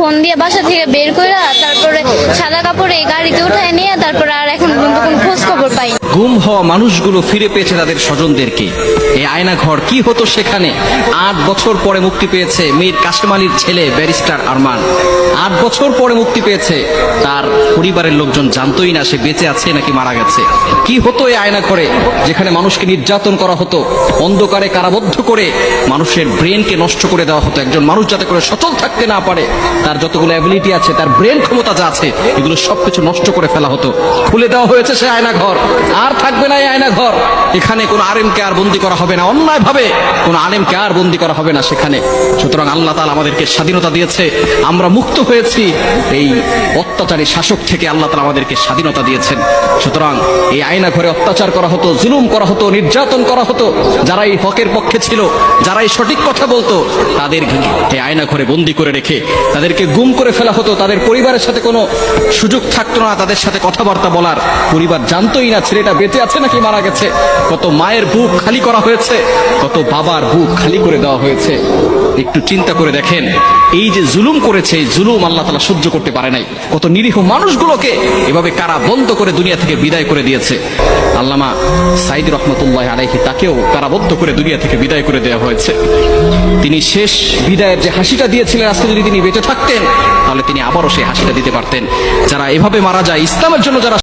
Phone দিয়ে বাসা থেকে বের করে তারপরে সাদা কাপড়ে গাড়িতে উঠায় নিয়ে তারপরে আর এখন কোন খোঁজ খবর পাই গুম হওয়া মানুষগুলো ফিরে পেয়েছে তাদের স্বজনদেরকে। এই আয়না ঘর কি হতো সেখানে? আট বছর পরে মুক্তি পেয়েছে মীর কাশেম আলীর ছেলে ব্যারিস্টার আরমান। আট বছর পরে মুক্তি পেয়েছে তার পরিবারের লোকজন জানতোই না সে বেঁচে আছে নাকি মারা গেছে। কি হতো এই আয়না ঘরে যেখানে মানুষকে নির্যাতন করা হতো? অন্ধকারে কারাবদ্ধ করে মানুষের ব্রেনকে নষ্ট করে দেওয়া হতো একজন মানুষ যাতে করে সচল থাকতে না পারে। তার যতগুলো অ্যাবিলিটি আছে, তার ব্রেন ক্ষমতা যা আছে, এগুলো সবকিছু নষ্ট করে ফেলা হতো। খুলে দেওয়া হয়েছে সে আয়না ঘর। আর থাকবে না এই আয়না ঘর। এখানে কোনো আলেমকে আর বন্দি করা হবে না। অন্যায় ভাবে কোনো আলেমকে আর বন্দি করা হবে না সেখানে। সুতরাং আল্লাহ তাআলা আমাদেরকে স্বাধীনতা দিয়েছে। আমরা মুক্ত হয়েছি। এই অত্যাচারী শাসক থেকে আল্লাহ তাআলা আমাদেরকে স্বাধীনতা দিয়েছেন। সুতরাং এই আয়না ঘরে অত্যাচার করা হতো, জুলুম করা হতো, নির্যাতন করা হতো যারা এই হকের পক্ষে ছিল যারা এই সঠিক কথা বলতো, তাদের এই আয়না ঘরে বন্দি করে রেখে তাদেরকে গুম করে ফেলা হতো। তাদের পরিবারের সাথে কোনো সুযোগ থাকতো না তাদের সাথে কথাবার্তা বলার। পরিবার জানতোই না, ছেলেটা বেঁচে আছে নাকি মারা গেছে? কত মায়ের বুক খালি করা হয়েছে, কত বাবার বুক খালি করে দেওয়া হয়েছে। একটু চিন্তা করে দেখেন, এই যে জুলুম করেছে, এই জুলুম আল্লাহ তালা সহ্য করতে পারে নাই। কত নিরীহ মানুষগুলোকে এভাবে কারা বন্ধ করে দুনিয়া থেকে বিদায় করে দিয়েছে। আল্লামা সাইদ রহমতুল্লাহ আলাইহি তাকেও কারাবদ্ধ করে দুনিয়া থেকে বিদায় করে দেওয়া হয়েছে। তিনি শেষ বিদায়ের যে হাসিটা দিয়েছিলেন, আজকে যদি তিনি বেঁচে থাকতেন, তাহলে তিনি আবারও সেই হাসিটা দিতে পারতেন। যারা এভাবে মারা যায়, ইসলামের জন্য যারা